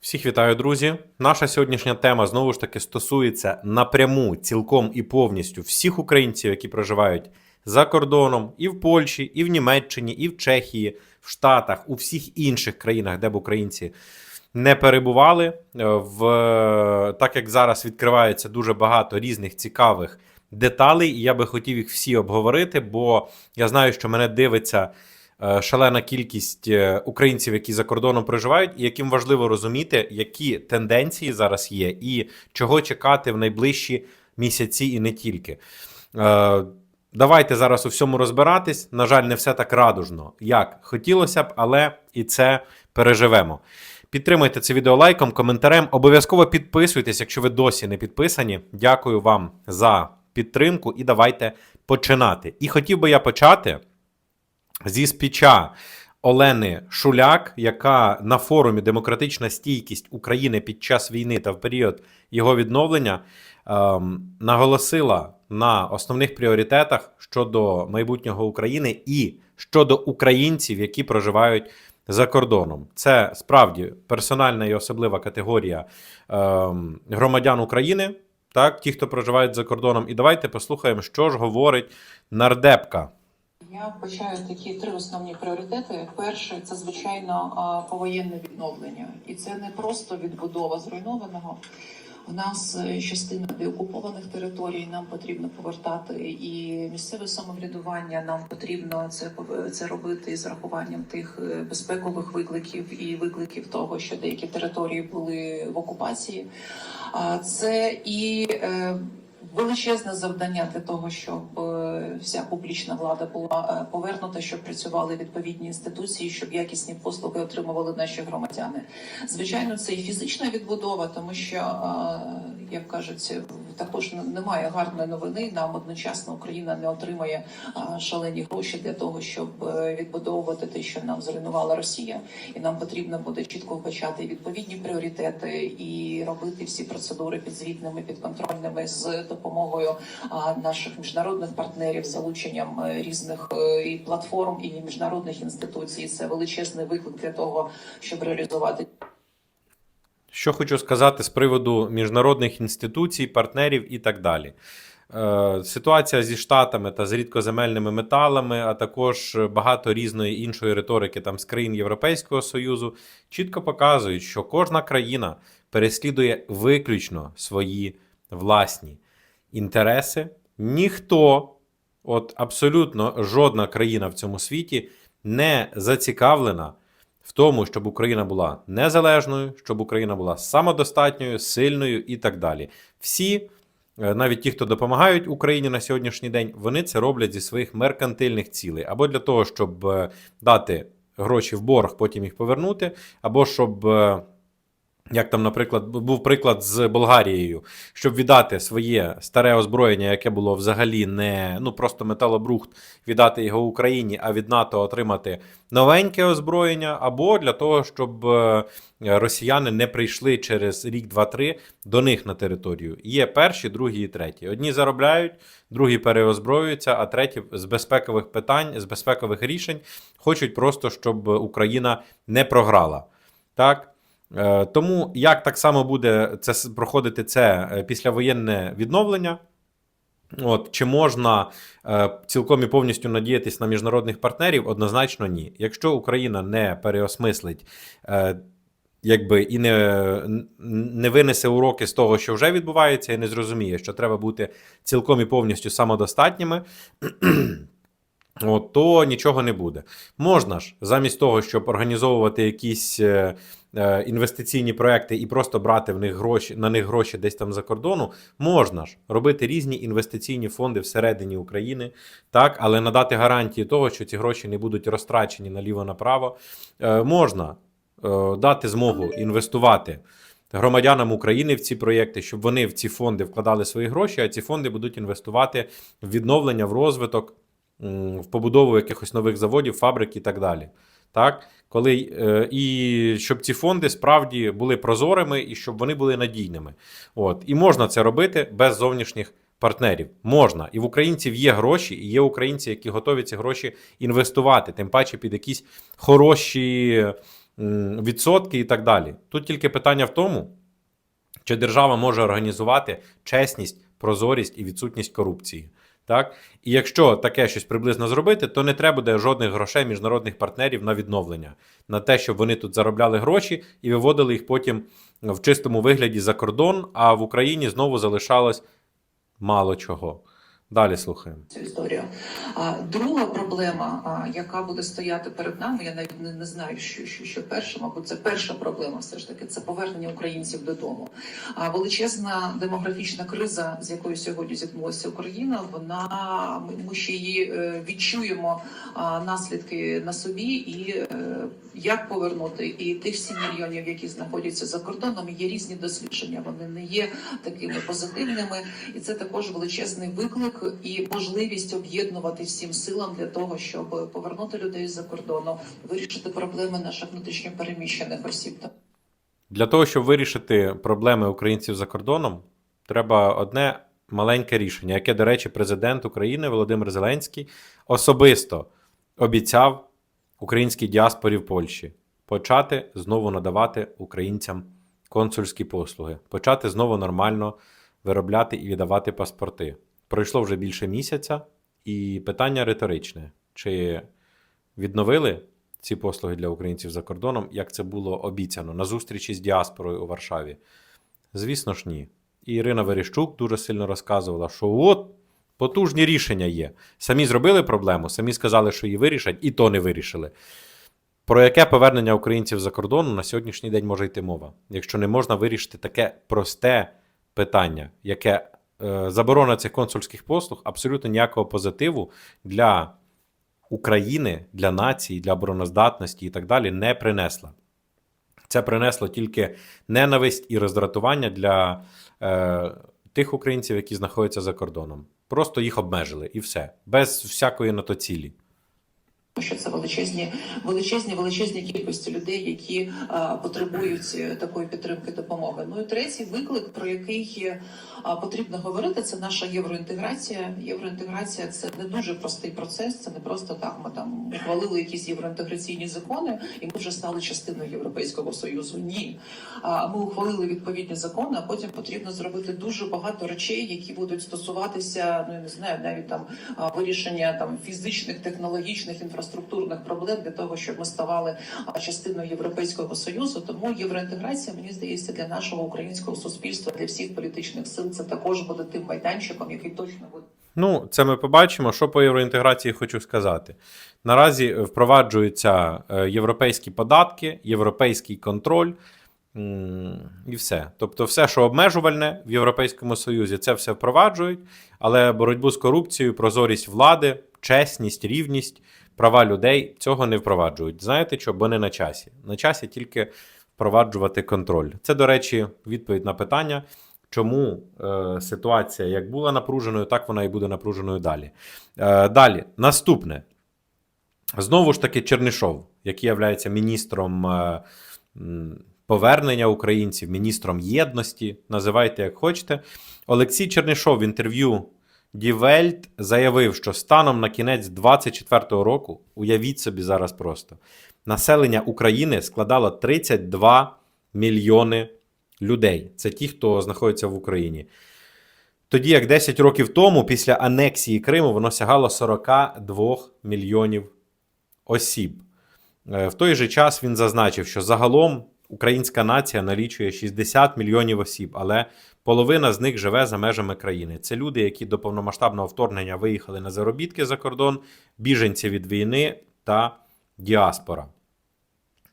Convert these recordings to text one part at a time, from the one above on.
Всіх вітаю, друзі. Наша сьогоднішня тема знову ж таки стосується напряму, цілком і повністю всіх українців, які проживають за кордоном, і в Польщі, і в Німеччині, і в Чехії, в Штатах, у всіх інших країнах, де б українці не перебували. Е, В так як зараз відкривається дуже багато різних цікавих деталей, і я би хотів їх всі обговорити, бо я знаю, що мене дивиться шалена кількість е, українців, які за кордоном проживають, і яким важливо розуміти, які тенденції зараз є, і чого чекати в найближчі місяці, і не тільки. Е, Давайте зараз у всьому розбиратись. На жаль, не все так радужно, як хотілося б, але і це переживемо. Підтримуйте це відео лайком, коментарем. Обов'язково підписуйтесь, якщо ви досі не підписані. Дякую вам за підтримку і давайте починати. І хотів би я почати зі спіча Олени Шуляк, яка на форумі Демократична стійкість України під час війни та в період його відновлення ем, наголосила на основних пріоритетах щодо майбутнього України і щодо українців, які проживають за кордоном. Це справді персональна і особлива категорія ем, громадян України, так, ті, хто проживають за кордоном. І давайте послухаємо, що ж говорить нардепка. Я вбачаю такі три основні пріоритети. Перше це звичайно повоєнне відновлення, і це не просто відбудова зруйнованого. У нас е, частина деокупованих територій. Нам потрібно повертати і місцеве самоврядування. Нам потрібно це це робити з рахуванням тих е, безпекових викликів і викликів того, що деякі території були в окупації. А це і е, величезне завдання для того, щоб вся публічна влада була е, повернута, щоб працювали відповідні інституції, щоб якісні послуги отримували наші громадяни. Звичайно, це і фізична відбудова, тому що, е, як кажуть, також немає гарної новини. Нам одночасно Україна не отримає шалені гроші для того, щоб е, відбудовувати те, що нам зруйнувала Росія, і нам потрібно буде чітко вбачати відповідні пріоритети і робити всі процедури підзвітними, підконтрольними з допомогою наших міжнародних партнерів, залученням е, різних е, і платформ і міжнародних інституцій. Це величезний виклик для того, щоб реалізувати Що хочу сказати з приводу міжнародних інституцій, партнерів і так далі. Е, Ситуація зі штатами та з рідкоземельними металами, а також багато різної іншої риторики там з країн Європейського Союзу чітко показують, що кожна країна переслідує виключно свої власні інтереси. Ніхто, от абсолютно жодна країна в цьому світі не зацікавлена в тому, щоб Україна була незалежною, щоб Україна була самодостатньою, сильною і так далі. Всі, е, навіть ті, хто допомагають Україні на сьогоднішній день, вони це роблять зі своїх меркантильних цілей, або для того, щоб е, дати гроші в борг, потім їх повернути, або щоб. Як там, наприклад, був приклад з Болгарією, щоб віддати своє старе озброєння, яке було взагалі не ну просто металобрухт, віддати його Україні, а від НАТО отримати новеньке озброєння, або для того, щоб е, росіяни не прийшли через рік, два-три до них на територію. Є перші, другі і треті. Одні заробляють, другі переозброюються, а треті з безпекових питань, з безпекових рішень хочуть просто, щоб Україна не програла. Так. Е, Тому як так само буде це проходити це е, післявоєнне відновлення? От, чи можна е, цілком і повністю надіятись на міжнародних партнерів? Однозначно ні. Якщо Україна не переосмислить, е, якби і не, не винесе уроки з того, що вже відбувається, і не зрозуміє, що треба бути цілком і повністю самодостатніми. От, то нічого не буде. Можна ж, замість того, щоб організовувати якісь е, е, інвестиційні проекти і просто брати в них гроші, на них гроші десь там за кордону, можна ж робити різні інвестиційні фонди всередині України, так, але надати гарантії того, що ці гроші не будуть розтрачені наліво-направо, е, можна е, дати змогу інвестувати. Громадянам України в ці проєкти, щоб вони в ці фонди вкладали свої гроші, а ці фонди будуть інвестувати в відновлення, в розвиток, в побудову якихось нових заводів, фабрик і так далі. Так? Коли, е, і щоб ці фонди справді були прозорими і щоб вони були надійними. От. І можна це робити без зовнішніх партнерів. Можна. І в українців є гроші, і є українці, які готові ці гроші інвестувати, тим паче під якісь хороші відсотки і так далі. Тут тільки питання в тому, чи держава може організувати чесність, прозорість і відсутність корупції. Так? І якщо таке щось приблизно зробити, то не треба буде жодних грошей міжнародних партнерів на відновлення, на те, щоб вони тут заробляли гроші і виводили їх потім в чистому вигляді за кордон, а в Україні знову залишалось мало чого. Далі слухаємо. цю історію. А друга проблема, а, яка буде стояти перед нами, я навіть не, не знаю, що, що, що перша, мабуть, це перша проблема, все ж таки, це повернення українців додому. А величезна демографічна криза, з якою сьогодні зіткнулася Україна, вона ми, ми ще її е, відчуємо а, наслідки на собі, і е, як повернути і тих 7 мільйонів, які знаходяться за кордоном, є різні дослідження. Вони не є такими позитивними, і це також величезний виклик і можливість об'єднувати всім силам для того, щоб повернути людей з-за кордону, вирішити проблеми наших внутрішньо переміщених осіб. Для того, щоб вирішити проблеми українців за кордоном, треба одне маленьке рішення, яке, до речі, президент України Володимир Зеленський особисто обіцяв українській діаспорі в Польщі почати знову надавати українцям консульські послуги, почати знову нормально виробляти і віддавати паспорти. Пройшло вже більше місяця, і питання риторичне: чи відновили ці послуги для українців за кордоном, як це було обіцяно на зустрічі з діаспорою у Варшаві? Звісно ж, ні. І Ірина Верещук дуже сильно розказувала, що от потужні рішення є. Самі зробили проблему, самі сказали, що її вирішать, і то не вирішили. Про яке повернення українців за кордону на сьогоднішній день може йти мова, якщо не можна вирішити таке просте питання, яке е, заборона цих консульських послуг абсолютно ніякого позитиву для України, для нації, для обороноздатності і так далі не принесла. Це принесло тільки ненависть і роздратування для е, тих українців, які знаходяться за кордоном. Просто їх обмежили і все, без всякої на то цілі. Що це величезні, величезні, величезні кількості людей, які а, потребують е, такої підтримки допомоги. Ну і третій виклик, про який а, потрібно говорити, це наша євроінтеграція. Євроінтеграція це не дуже простий процес. Це не просто так. Ми там ухвалили якісь євроінтеграційні закони, і ми вже стали частиною Європейського союзу. Ні, а, ми ухвалили відповідні закони. А потім потрібно зробити дуже багато речей, які будуть стосуватися, ну я не знаю, навіть там вирішення там фізичних, технологічних інфраструктурних проблем для того, щоб ми ставали частиною Європейського союзу. Тому євроінтеграція, мені здається, для нашого українського суспільства, для всіх політичних сил, це також буде тим майданчиком, який точно буде. Ну, це ми побачимо. Що по євроінтеграції хочу сказати. Наразі впроваджуються е, європейські податки, європейський контроль і все. Тобто, все, що обмежувальне в Європейському Союзі, це все впроваджують, але боротьбу з корупцією, прозорість влади, чесність, рівність, права людей цього не впроваджують. Знаєте що? Бо не на часі. На часі тільки впроваджувати контроль. Це, до речі, відповідь на питання. Чому е, ситуація як була напруженою, так вона і буде напруженою далі. Е, далі, наступне. Знову ж таки, Чернишов, який є міністром е, повернення українців, міністром єдності, називайте як хочете. Олексій Чернишов в інтерв'ю Welt заявив, що станом на кінець 2024 року, уявіть собі зараз просто, населення України складало 32 мільйони людей. Це ті, хто знаходиться в Україні. Тоді як 10 років тому, після анексії Криму, воно сягало 42 мільйонів осіб. Е, В той же час він зазначив, що загалом українська нація налічує 60 мільйонів осіб, але половина з них живе за межами країни. Це люди, які до повномасштабного вторгнення виїхали на заробітки за кордон, біженці від війни та діаспора.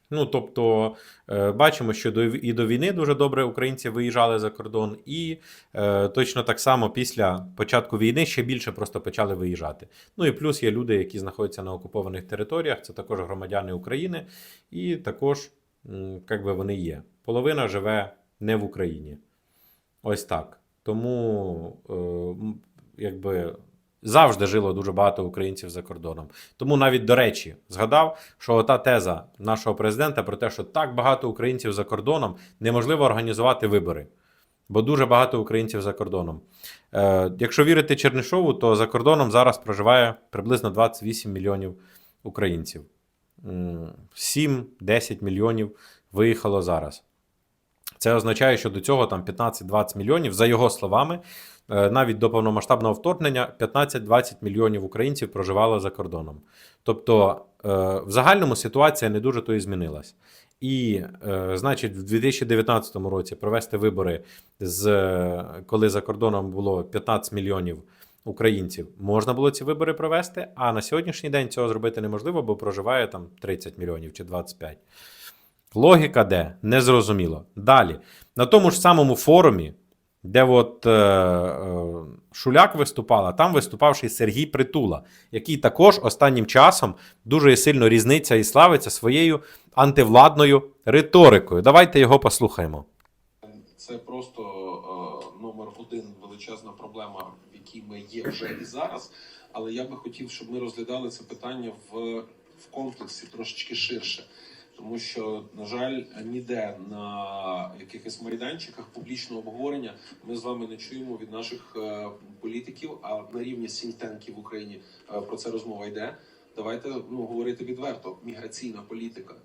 Ну, тобто, е, бачимо, що і до війни дуже добре українці виїжджали за кордон, і е, точно так само після початку війни ще більше просто почали виїжджати. Ну і плюс є люди, які знаходяться на окупованих територіях, це також громадяни України, і також, як би вони є. Половина живе не в Україні. Ось так. Тому, е, якби. Завжди жило дуже багато українців за кордоном. Тому навіть до речі, згадав, що та теза нашого президента про те, що так багато українців за кордоном неможливо організувати вибори, бо дуже багато українців за кордоном. Е, якщо вірити Чернишову, то за кордоном зараз проживає приблизно 28 мільйонів українців. М, 7-10 мільйонів виїхало зараз. Це означає, що до цього там 15-20 мільйонів, за його словами, е, навіть до повномасштабного вторгнення 15-20 мільйонів українців проживало за кордоном. Тобто, е, в загальному ситуація не дуже то і змінилась. І, е, значить, в 2019 році провести вибори, з, коли за кордоном було 15 мільйонів українців, можна було ці вибори провести, а на сьогоднішній день цього зробити неможливо, бо проживає там 30 мільйонів чи 25. Логіка де? Незрозуміло. Далі. На тому ж самому форумі, де от, е, е, Шуляк виступала, там виступав Сергій Притула, який також останнім часом дуже сильно різниться і славиться своєю антивладною риторикою. Давайте його послухаємо. Це просто е, номер один величезна проблема, в якій ми є вже і зараз. Але я би хотів, щоб ми розглядали це питання в, в комплексі трошечки ширше. Тому що, на жаль, ніде на якихось майданчиках публічного обговорення ми з вами не чуємо від наших е, політиків, а на рівні сінтенків в Україні е, про це розмова йде. Давайте ну говорити відверто. Міграційна політика.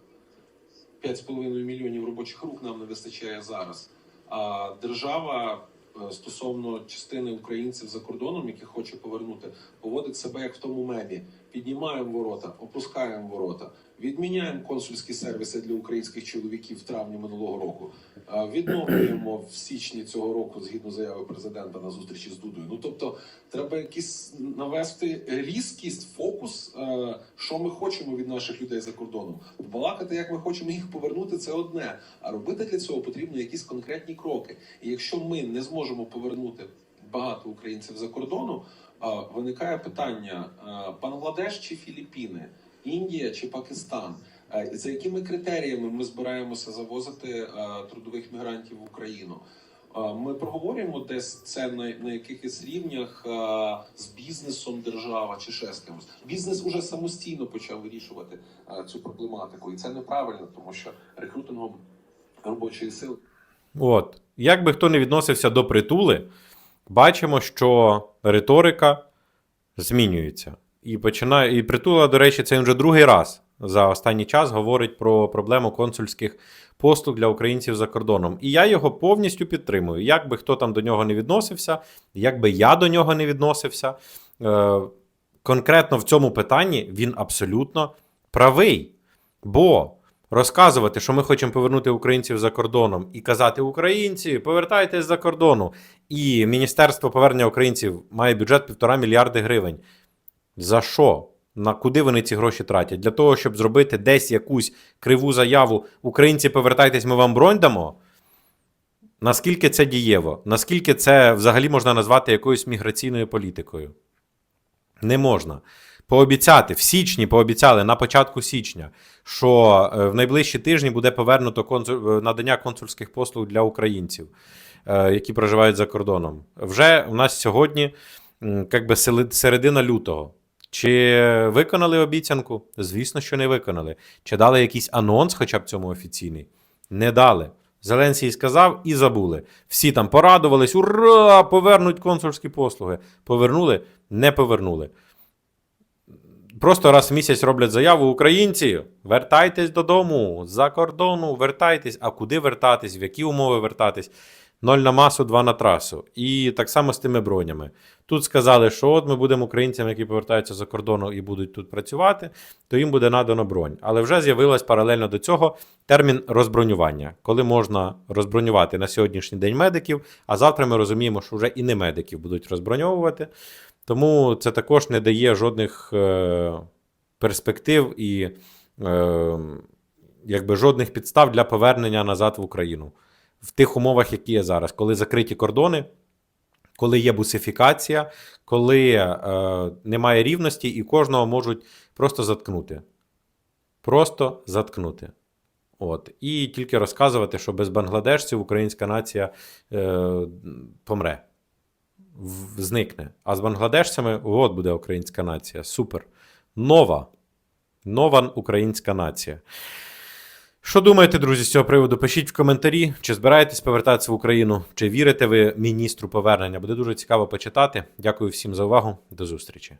5,5 мільйонів робочих рук нам не вистачає зараз. А держава стосовно частини українців за кордоном, яких хоче повернути, поводить себе як в тому мемі: піднімаємо ворота, опускаємо ворота, відміняємо консульські сервіси для українських чоловіків в травні минулого року. Відновлюємо в січні цього року, згідно заяви президента на зустрічі з Дудою. Ну тобто, треба якісь навести різкість, фокус, е, що ми хочемо від наших людей за кордоном. Балакати, як ми хочемо їх повернути, це одне. А робити для цього потрібно якісь конкретні кроки. І якщо ми не зможемо повернути багато українців за кордону, виникає питання: а, Бангладеш чи Філіппіни, Індія чи Пакистан. За якими критеріями ми збираємося завозити трудових мігрантів в Україну? Ми проговорюємо десь це на, на якихось рівнях а, з бізнесом держава чи ще з кимось. Бізнес уже самостійно почав вирішувати а, цю проблематику, і це неправильно, тому що рекрутингом робочої сили От. Як би хто не відносився до притули, бачимо, що риторика змінюється. І починає. І притула, до речі, це вже другий раз за останній час говорить про проблему консульських послуг для українців за кордоном. І я його повністю підтримую. Як би хто там до нього не відносився, як би я до нього не відносився, е, конкретно в цьому питанні він абсолютно правий. Бо розказувати, що ми хочемо повернути українців за кордоном, і казати українці, повертайтесь за кордону. І Міністерство повернення українців має бюджет півтора мільярди гривень. За що? На куди вони ці гроші тратять? Для того, щоб зробити десь якусь криву заяву Українці, повертайтесь, ми вам бронь дамо. Наскільки це дієво? Наскільки це взагалі можна назвати якоюсь міграційною політикою? Не можна. Пообіцяти, в січні пообіцяли на початку січня, що е, в найближчі тижні буде повернуто консуль... е, надання консульських послуг для українців, е, які проживають за кордоном. Вже у нас сьогодні м, як би, сели- середина лютого. Чи виконали обіцянку? Звісно, що не виконали. Чи дали якийсь анонс, хоча б цьому офіційний? Не дали. Зеленський сказав і забули. Всі там порадувались, ура! Повернуть консульські послуги. Повернули? Не повернули. Просто раз в місяць роблять заяву українці, вертайтесь додому, з-за кордону, вертайтесь. А куди вертатись, в які умови вертатись? Ноль на масу, два на трасу. І так само з тими бронями. Тут сказали, що от ми будемо українцям, які повертаються за кордону і будуть тут працювати, то їм буде надано бронь. Але вже з'явилась паралельно до цього термін розбронювання, коли можна розбронювати на сьогоднішній день медиків, а завтра ми розуміємо, що вже і не медиків будуть розброньовувати. Тому це також не дає жодних е, перспектив і е, якби жодних підстав для повернення назад в Україну в тих умовах, які є зараз, коли закриті кордони, коли є бусифікація, коли е, немає рівності, і кожного можуть просто заткнути. Просто заткнути. От. І тільки розказувати, що без бангладешців українська нація е, помре в- зникне. А з бангладешцями от буде українська нація. Супер. Нова. Нова українська нація. Що думаєте, друзі, з цього приводу? Пишіть в коментарі, чи збираєтесь повертатися в Україну, чи вірите ви міністру повернення. Буде дуже цікаво почитати. Дякую всім за увагу. До зустрічі.